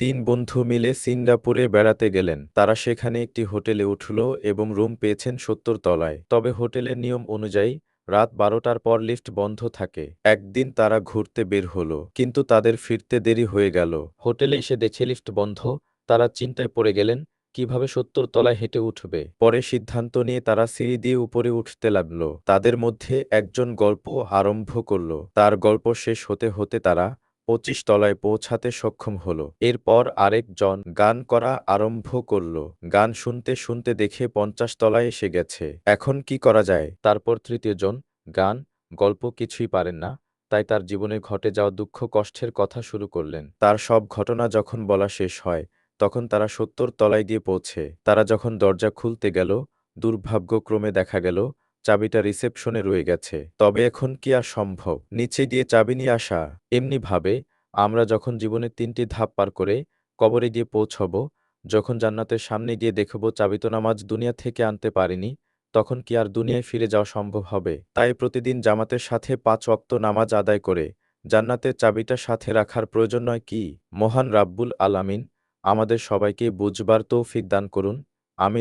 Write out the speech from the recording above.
তিন বন্ধু মিলে সিঙ্গাপুরে বেড়াতে গেলেন। তারা সেখানে একটি হোটেলে উঠল এবং রুম পেয়েছেন সত্তর তলায়। তবে হোটেলের নিয়ম অনুযায়ী রাত বারোটার পর লিফট বন্ধ থাকে। একদিন তারা ঘুরতে বের হলো, কিন্তু তাদের ফিরতে দেরি হয়ে গেল। হোটেলে এসে দেখে লিফট বন্ধ। তারা চিন্তায় পড়ে গেলেন, কীভাবে সত্তর তলায় হেঁটে উঠবে? পরে সিদ্ধান্ত নিয়ে তারা সিঁড়ি দিয়ে উপরে উঠতে লাগল। তাদের মধ্যে একজন গল্প আরম্ভ করল। তার গল্প শেষ হতে হতে তারা পঁচিশ তলায় পৌঁছাতে সক্ষম হল। এরপর আরেকজন গান করা আরম্ভ করল। গান শুনতে শুনতে দেখে পঞ্চাশ তলায় এসে গেছে। এখন কি করা যায়? তারপর তৃতীয়জন গান, গল্প কিছুই পারেন না, তাই তার জীবনে ঘটে যাওয়া দুঃখ কষ্টের কথা শুরু করলেন। তার সব ঘটনা যখন বলা শেষ হয়, তখন তারা সত্তর তলায় গিয়ে পৌঁছে। তারা যখন দরজা খুলতে গেল, দুর্ভাগ্যক্রমে দেখা গেল চাবিটা রিসেপশনে রয়ে গেছে। তবে এখন কি আর সম্ভব? নিচে দিয়ে চাবি নিয়ে আসা। এমনি ভাবে, আমরা যখন জীবনের তিনটি ধাপ পার করে কবরে গিয়ে পৌঁছব, যখন জান্নাতের সামনে গিয়ে দেখব চাবি তো নামাজ দুনিয়া থেকে আনতে পারিনি, তখন কি আর দুনিয়ায় ফিরে যাওয়া সম্ভব হবে? তাই প্রতিদিন জামাতের সাথে পাঁচ ওয়াক্ত নামাজ আদায় করে, জান্নাতের চাবিটা সাথে রাখার প্রয়োজন নয় কি? মহান রাব্বুল আলামিন আমাদের সবাইকে বুঝবার তৌফিক দান করুন। আমি